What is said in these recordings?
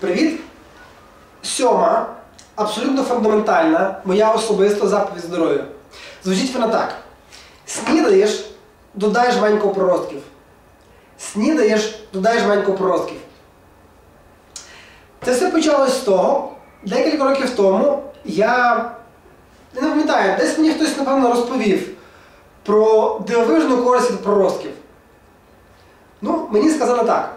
Привіт! Сьома, абсолютно фундаментальна, моя особиста заповідь здоров'я. Звучить вона так: снідаєш, додай жменьку проростків. Снідаєш, додай жменьку проростків. Це все почалось з того, декілька років тому я не пам'ятаю, десь мені хтось, напевно, розповів про дивовижну користь від проростків. Ну, мені сказали так.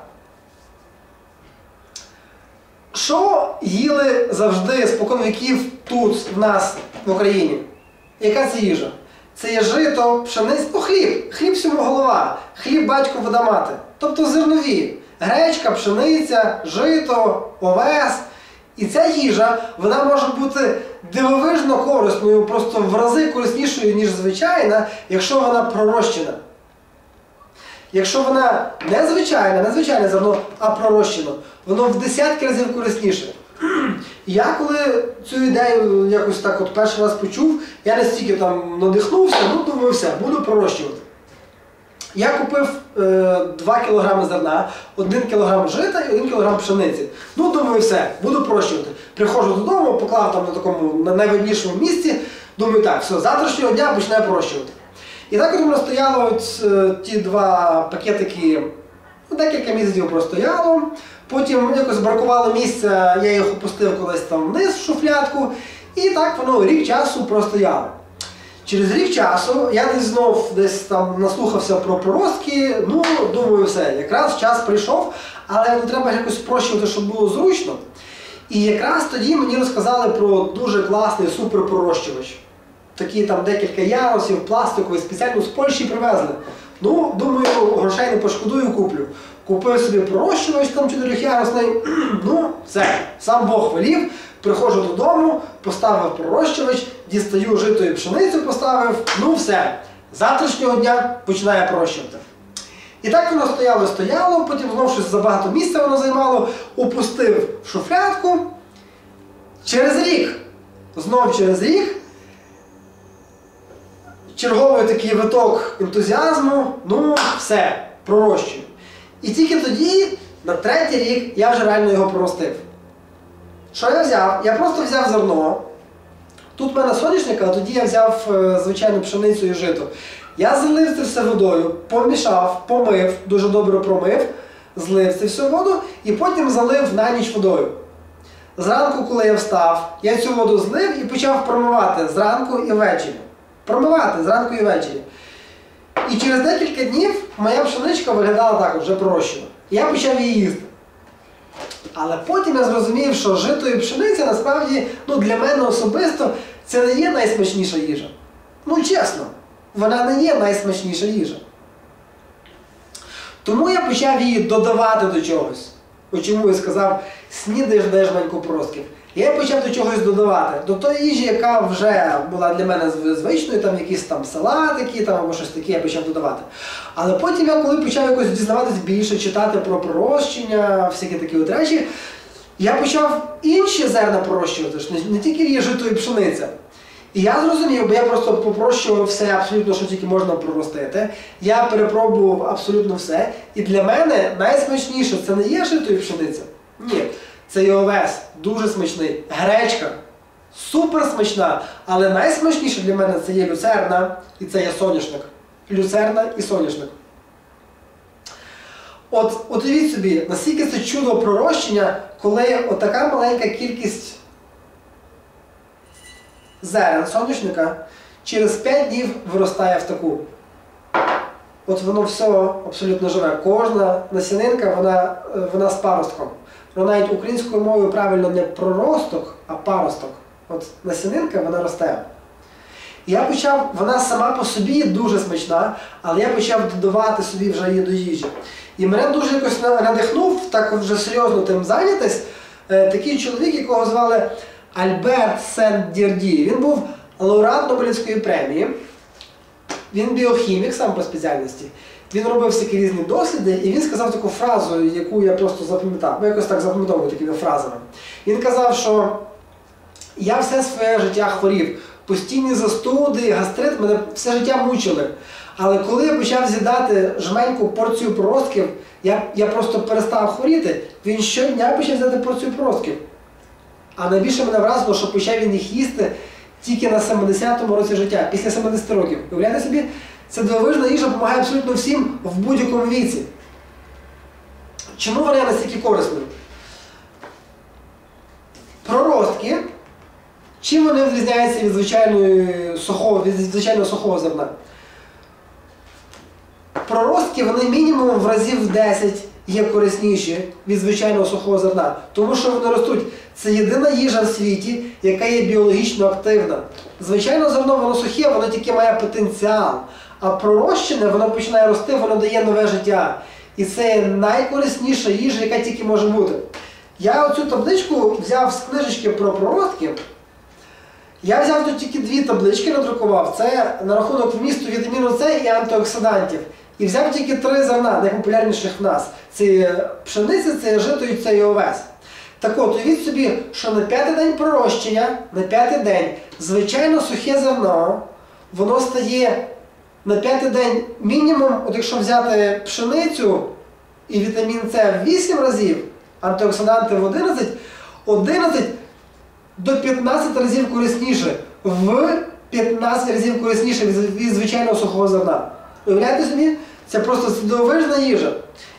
Що їли завжди спокон віків тут, в нас, в Україні? Яка це їжа? Це є жито, пшениць, ну хліб, хліб всьому голова, хліб батько вода мати. Тобто зернові, гречка, пшениця, жито, овес. І ця їжа, вона може бути дивовижно корисною, просто в рази кориснішою, ніж звичайна, якщо вона пророщена. Якщо вона не звичайна, не звичайне зерно, а пророщено, воно в десятки разів корисніше. Я коли цю ідею якось так от перший раз почув, я настільки там надихнувся, ну думаю, все, буду пророщувати. Я купив е, 2 кг зерна, 1 кг жита і 1 кг пшениці. Ну, думаю, все, буду пророщувати. Приходжу додому, поклав там на такому на найвиднішому місці, думаю, так, все, завтрашнього дня починаю пророщувати. І так у стояло е, ті два пакетики, ну, декілька місяців простояло. Потім якось бракувало місця, я їх опустив колись там вниз в шуфлядку, і так воно рік часу простояло. Через рік часу я десь знов десь там наслухався про проростки, ну, думаю, все, якраз час прийшов, але ну, треба якось спрощувати, щоб було зручно. І якраз тоді мені розказали про дуже класний суперпророщувач. Такі там декілька ярусів, пластиковий, спеціально з Польщі привезли. Ну, думаю, грошей не пошкодую, куплю. Купив собі пророщувач там чотирьохярусний, ну, все, сам Бог велів, приходжу додому, поставив пророщувач, дістаю жито і пшеницю поставив, ну все. Завтрашнього дня починає пророщувати. І так воно стояло, стояло, потім знову щось забагато місця воно займало, опустив в шуфлядку. Через рік, знов через рік, черговий такий виток ентузіазму, ну все, пророщую. І тільки тоді, на третій рік, я вже реально його проростив. Що я взяв? Я просто взяв зерно. Тут в мене соняшник, а тоді я взяв е, звичайну пшеницю і жито. Я залив це все водою, помішав, помив, дуже добре промив, злив це все воду і потім залив на ніч водою. Зранку, коли я встав, я цю воду злив і почав промивати зранку і ввечері. Промивати зранку і ввечері. І через декілька днів моя пшеничка виглядала так, вже пророщена. Я почав її їсти. Але потім я зрозумів, що жито і пшениця насправді ну, для мене особисто це не є найсмачніша їжа. Ну чесно, вона не є найсмачніша їжа. Тому я почав її додавати до чогось. Чому я сказав, снідаєш даєш маньку простків. Я почав до чогось додавати, до тої їжі, яка вже була для мене звичною, там якісь там салатики там, або щось таке, я почав додавати. Але потім я коли почав якось дізнаватись більше, читати про пророщення, всякі такі от речі, я почав інші зерна пророщувати, не тільки є жито і пшениця. І я зрозумів, бо я просто попрощував все абсолютно, що тільки можна проростити. Я перепробував абсолютно все. І для мене найсмачніше це не є жито і пшениця. Ні. Це є овес, дуже смачний. Гречка, супер смачна. Але найсмачніше для мене це є люцерна і це є соняшник. Люцерна і соняшник. От, уявіть собі, наскільки це чудо пророщення, коли отака маленька кількість зерен соняшника через 5 днів виростає в таку. От воно все абсолютно живе. Кожна насінинка, вона, е, вона з паростком. Вона навіть українською мовою правильно не проросток, а паросток. От насінинка, вона росте. Я почав, вона сама по собі дуже смачна, але я почав додавати собі вже її до їжі. І мене дуже якось надихнув так вже серйозно тим зайнятись. е, Такий чоловік, якого звали Альберт Сен-Дірді. Він був лауреат Нобелівської премії. Він біохімік сам по спеціальності. Він робив всякі різні досліди, і він сказав таку фразу, яку я просто запам'ятав. Бо якось так запам'ятовую такими фразами. Він казав, що я все своє життя хворів. Постійні застуди, гастрит мене все життя мучили. Але коли я почав з'їдати жменьку порцію проростків, Я, я просто перестав хворіти, він щодня почав взяти порцію простків. А найбільше мене вразило, що почав він їх їсти тільки на 70-му році життя, після 70 років. Уявляєте собі, це дивовижна їжа допомагає абсолютно всім в будь-якому віці. Чому є настільки корисною? Проростки, чим вони відрізняються від звичайної сухого, від звичайного сухого зерна? Проростки вони мінімум в разів 10 є корисніші від звичайного сухого зерна, тому що вони ростуть. Це єдина їжа в світі, яка є біологічно активна. Звичайно, зерно воно сухе, воно тільки має потенціал. А пророщене воно починає рости, воно дає нове життя. І це найкорисніша їжа, яка тільки може бути. Я оцю табличку взяв з книжечки про проростки. Я взяв тут тільки дві таблички, надрукував. Це на рахунок вмісту вітаміну С і антиоксидантів. І взяв тільки три зерна, найпопулярніших в нас. Це пшениця, це жито і це є овес. Так от, уявіть собі, що на п'ятий день пророщення, на п'ятий день, звичайно сухе зерно, воно стає на п'ятий день мінімум, от якщо взяти пшеницю і вітамін С в 8 разів, антиоксиданти в 11, 11 до 15 разів корисніше. В 15 разів корисніше від звичайного сухого зерна. Уявляєте собі? Це просто дивовижна їжа.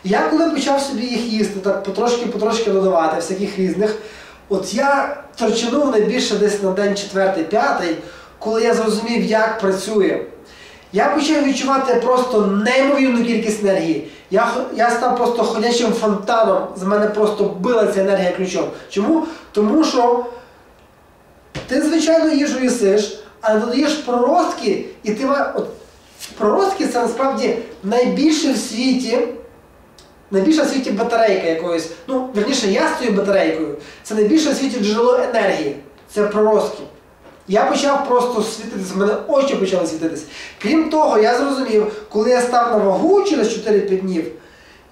Я коли почав собі їх їсти, так потрошки-потрошки додавати, всяких різних, от я торчинув найбільше десь на день 4-5, коли я зрозумів, як працює. Я почав відчувати просто неймовірну кількість енергії. Я, я став просто ходячим фонтаном, з мене просто била ця енергія ключом. Чому? Тому що ти звичайно їжу їсиш, але додаєш проростки, і ти от, проростки це насправді найбільше в світі, найбільша в світі батарейка якоїсь. Ну, верніше, я з цією батарейкою. Це найбільше в світі джерело енергії. Це проростки. Я почав просто світитися, в мене очі почали світитись. Крім того, я зрозумів, коли я став на вагу через 4-5 днів,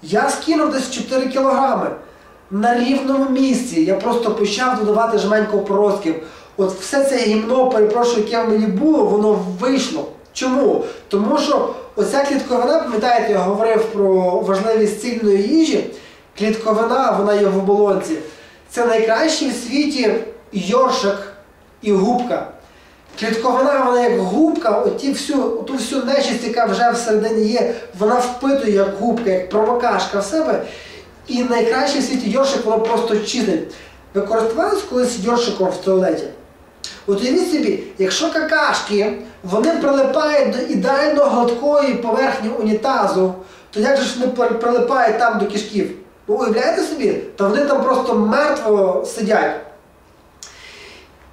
я скинув десь 4 кілограми на рівному місці. Я просто почав додавати жменько проростків. От все це гімно, перепрошую, яке в мені було, воно вийшло. Чому? Тому що оця клітковина, пам'ятаєте, я говорив про важливість цільної їжі. Клітковина, вона є в оболонці. Це найкращий в світі йоршик і губка. Клітковина, вона як губка, оті всю, ту всю нечисть, яка вже всередині є, вона впитує як губка, як промокашка в себе. І найкраще в світі йоршик, воно просто чистить. Ви колись йоршиком в туалеті? От уявіть собі, якщо какашки вони прилипають до ідеально гладкої поверхні унітазу, то як же ж вони прилипають там до кишків? Ви уявляєте собі? Та вони там просто мертво сидять.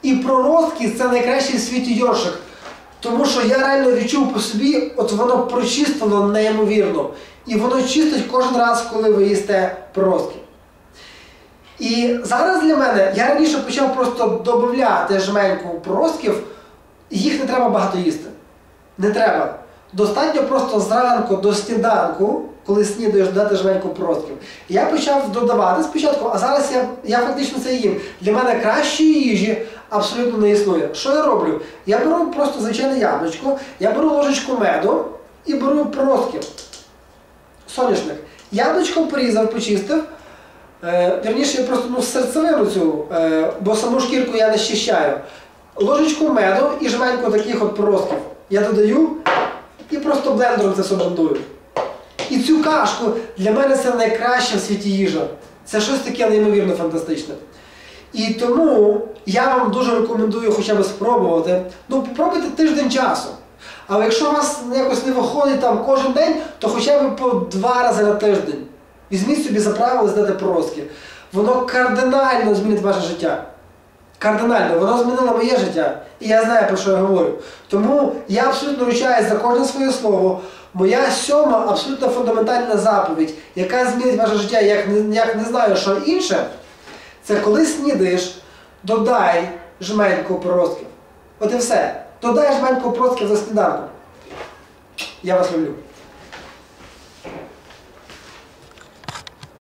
І проростки це найкращий в світі йоршик. Тому що я реально відчув по собі, от воно прочистило неймовірно. І воно чистить кожен раз, коли ви їсте проростки. І зараз для мене, я раніше почав просто додати жменьку проростків, їх не треба багато їсти. Не треба. Достатньо просто зранку до сніданку, коли снідаєш, додати жменьку проростків. Я почав додавати спочатку, а зараз я, я фактично це їм. Для мене кращої їжі абсолютно не існує. Що я роблю? Я беру просто звичайне яблучко, я беру ложечку меду і беру проростки. Соняшник. Яблучко порізав, почистив. Е, вірніше, я просто ну, серцевину цю, е, бо саму шкірку я не щищаю. Ложечку меду і жменьку таких от проростків я додаю і просто блендером це все. І цю кашку для мене це найкраща в світі їжа. Це щось таке неймовірно фантастичне. І тому я вам дуже рекомендую хоча б спробувати. Ну, попробуйте тиждень часу. Але якщо у вас якось не виходить там кожен день, то хоча б по два рази на тиждень. Візьміть собі за правило здати проростки. Воно кардинально змінить ваше життя. Кардинально, воно змінило моє життя. І я знаю, про що я говорю. Тому я абсолютно ручаюсь за кожне своє слово. Моя сьома абсолютно фундаментальна заповідь, яка змінить ваше життя, як не, як не знаю, що інше, це коли снідаєш, додай жменьку проростків. От і все. Додай жменьку проростків за сніданком. Я вас люблю.